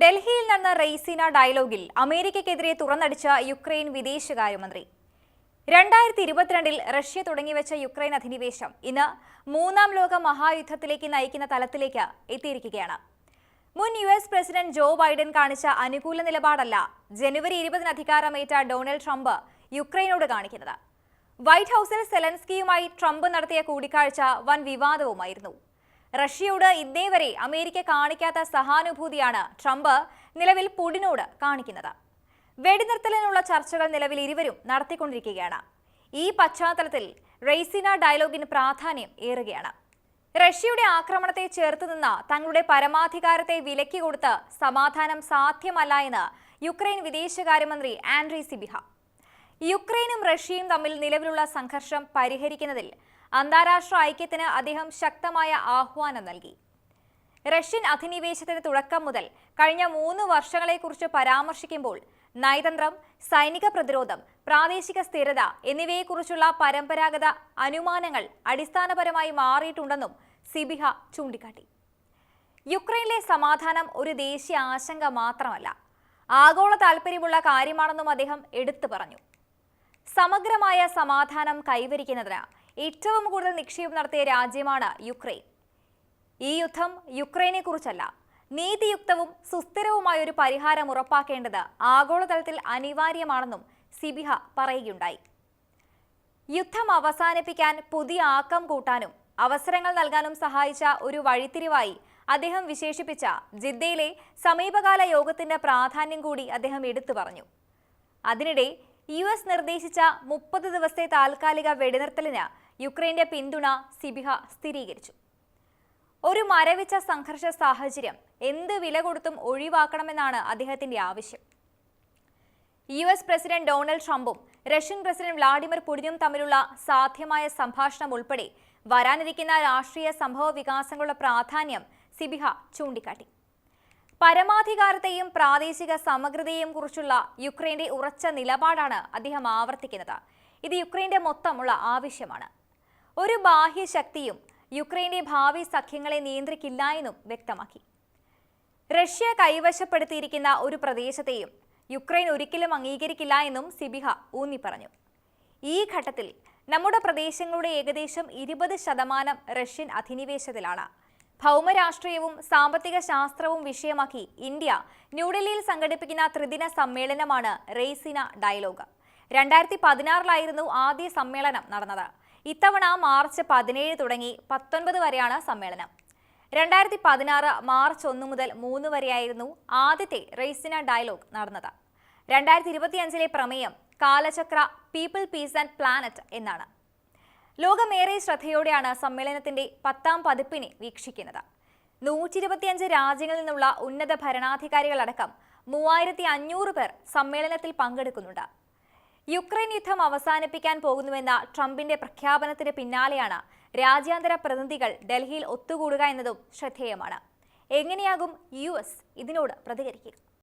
ഡൽഹിയിൽ നടന്ന റെയ്സീന ഡയലോഗിൽ അമേരിക്കയ്ക്കെതിരെ തുറന്നടിച്ച യുക്രൈൻ വിദേശകാര്യമന്ത്രി. രണ്ടായിരത്തി ഇരുപത്തിരണ്ടിൽ റഷ്യ തുടങ്ങിവെച്ച യുക്രൈൻ അധിനിവേശം ഇന്ന് മൂന്നാം ലോക മഹായുദ്ധത്തിലേക്ക് നയിക്കുന്ന തലത്തിലേക്ക് എത്തിയിരിക്കുകയാണ്. മുൻ U S president Joe Biden കാണിച്ച അനുകൂല നിലപാടല്ല ജനുവരി ഇരുപതിന് അധികാരമേറ്റ ഡൊണാൾഡ് ട്രംപ് യുക്രൈനോട് കാണിക്കുന്നത്. വൈറ്റ് ഹൌസിൽ സെലൻസ്കിയുമായി ട്രംപ് നടത്തിയ കൂടിക്കാഴ്ച വൻ വിവാദവുമായിരുന്നു. റഷ്യയോട് ഇന്നേ വരെ അമേരിക്ക കാണിക്കാത്ത സഹാനുഭൂതിയാണ് ട്രംപ് നിലവിൽ പുടിനോട് കാണിക്കുന്നത്. വെടിനിർത്തലിനുള്ള ചർച്ചകൾ നിലവിൽ ഇരുവരും നടത്തിക്കൊണ്ടിരിക്കുകയാണ്. ഈ പശ്ചാത്തലത്തിൽ റെയ്സിന ഡയലോഗിന് പ്രാധാന്യം ഏറുകയാണ്. റഷ്യയുടെ ആക്രമണത്തെ ചേർത്തുനിന്ന തങ്ങളുടെ പരമാധികാരത്തെ വിലക്കി കൊടുത്ത് സമാധാനം സാധ്യമല്ല എന്ന് യുക്രൈൻ വിദേശകാര്യമന്ത്രി ആൻഡ്രി സിബിഹ യുക്രൈനും റഷ്യയും തമ്മിൽ നിലവിലുള്ള സംഘർഷം പരിഹരിക്കുന്നതിൽ അന്താരാഷ്ട്ര ഐക്യത്തിന് അദ്ദേഹം ശക്തമായ ആഹ്വാനം നൽകി. റഷ്യൻ അധിനിവേശത്തിന് തുടക്കം മുതൽ കഴിഞ്ഞ മൂന്ന് വർഷങ്ങളെക്കുറിച്ച് പരാമർശിക്കുമ്പോൾ നയതന്ത്രം സൈനിക പ്രതിരോധം പ്രാദേശിക സ്ഥിരത എന്നിവയെക്കുറിച്ചുള്ള പരമ്പരാഗത അനുമാനങ്ങൾ അടിസ്ഥാനപരമായി മാറിയിട്ടുണ്ടെന്നും സിബിഹ ചൂണ്ടിക്കാട്ടി. യുക്രൈനിലെ സമാധാനം ഒരു ദേശീയ ആശങ്ക മാത്രമല്ല ആഗോള താൽപ്പര്യമുള്ള കാര്യമാണെന്നും അദ്ദേഹം എടുത്തു പറഞ്ഞു. സമഗ്രമായ സമാധാനം കൈവരിക്കുന്നതിന് ഏറ്റവും കൂടുതൽ നിക്ഷേപം നടത്തിയ രാജ്യമാണ് യുക്രൈൻ. ഈ യുദ്ധം യുക്രൈനെ കുറിച്ചല്ല നീതിയുക്തവും സുസ്ഥിരവുമായ ഒരു പരിഹാരം ഉറപ്പാക്കേണ്ടത് ആഗോളതലത്തിൽ അനിവാര്യമാണെന്നും സിബിഹ പറയുകയുണ്ടായി. യുദ്ധം അവസാനിപ്പിക്കാൻ പുതിയ ആക്കം കൂട്ടാനും അവസരങ്ങൾ നൽകാനും സഹായിച്ച ഒരു വഴിത്തിരിവായി അദ്ദേഹം വിശേഷിപ്പിച്ച ജിദ്ദയിലെ സമീപകാല യോഗത്തിന്റെ പ്രാധാന്യം കൂടി അദ്ദേഹം എടുത്തു പറഞ്ഞു. അതിനിടെ യു എസ് നിർദ്ദേശിച്ച മുപ്പത് ദിവസത്തെ താൽക്കാലിക വെടിനിർത്തലിന് യുക്രൈന്റെ പിന്തുണ സിബിഹ സ്ഥിരീകരിച്ചു. ഒരു മരവിച്ച സംഘർഷ സാഹചര്യം എന്ത് വില കൊടുത്തും ഒഴിവാക്കണമെന്നാണ് അദ്ദേഹത്തിന്റെ ആവശ്യം. യു എസ് പ്രസിഡന്റ് ഡൊണാൾഡ് ട്രംപും റഷ്യൻ പ്രസിഡന്റ് വ്ളാഡിമിർ പുടിനും തമ്മിലുള്ള സാധ്യമായ സംഭാഷണം ഉൾപ്പെടെ വരാനിരിക്കുന്ന രാഷ്ട്രീയ സംഭവ വികാസങ്ങളുടെ പ്രാധാന്യം സിബിഹ ചൂണ്ടിക്കാട്ടി. പരമാധികാരത്തെയും പ്രാദേശിക സമഗ്രതയെയും കുറിച്ചുള്ള യുക്രൈന്റെ ഉറച്ച നിലപാടാണ് അദ്ദേഹം ആവർത്തിക്കുന്നത്. ഇത് യുക്രൈന്റെ മൊത്തമുള്ള ആവശ്യമാണ്. ഒരു ബാഹ്യ ശക്തിയും യുക്രൈന്റെ ഭാവി സഖ്യങ്ങളെ നിയന്ത്രിക്കില്ല എന്നും വ്യക്തമാക്കി. റഷ്യ കൈവശപ്പെടുത്തിയിരിക്കുന്ന ഒരു പ്രദേശത്തെയും യുക്രൈൻ ഒരിക്കലും അംഗീകരിക്കില്ല എന്നും സിബിഹ ഊന്നി പറഞ്ഞു ഈ ഘട്ടത്തിൽ നമ്മുടെ പ്രദേശങ്ങളുടെ ഏകദേശം ഇരുപത് ശതമാനം റഷ്യൻ അധിനിവേശത്തിലാണ്. ഭൗമരാഷ്ട്രീയവും സാമ്പത്തിക ശാസ്ത്രവും വിഷയമാക്കി ഇന്ത്യ ന്യൂഡൽഹിയിൽ സംഘടിപ്പിക്കുന്ന ത്രിദിന സമ്മേളനമാണ് റെയ്സിന ഡയലോഗ്. രണ്ടായിരത്തി പതിനാറിലായിരുന്നു ആദ്യ സമ്മേളനം നടന്നത്. ഇത്തവണ മാർച്ച് പതിനേഴ് തുടങ്ങി പത്തൊൻപത് വരെയാണ് സമ്മേളനം. രണ്ടായിരത്തി പതിനാറ് മാർച്ച് ഒന്ന് മുതൽ മൂന്ന് വരെയായിരുന്നു ആദ്യത്തെ റെയ്സിന ഡയലോഗ് നടന്നത്. രണ്ടായിരത്തി ഇരുപത്തിയഞ്ചിലെ പ്രമേയം Kalachakra people peace and planet എന്നാണ്. ലോകമേറെ ശ്രദ്ധയോടെയാണ് സമ്മേളനത്തിന്റെ പത്താം പതിപ്പിനെ വീക്ഷിക്കുന്നത്. നൂറ്റി ഇരുപത്തിയഞ്ച് രാജ്യങ്ങളിൽ നിന്നുള്ള ഉന്നത ഭരണാധികാരികളടക്കം മൂവായിരത്തി അഞ്ഞൂറ് പേർ സമ്മേളനത്തിൽ പങ്കെടുക്കുന്നുണ്ട്. യുക്രൈൻ യുദ്ധം അവസാനിപ്പിക്കാൻ പോകുന്നുവെന്ന ട്രംപിന്റെ പ്രഖ്യാപനത്തിന് പിന്നാലെയാണ് രാജ്യാന്തര പ്രതിനിധികൾ ഡൽഹിയിൽ ഒത്തുകൂടുക എന്നതും ശ്രദ്ധേയമാണ്. എങ്ങനെയാകും യു ഇതിനോട് പ്രതികരിക്കുക?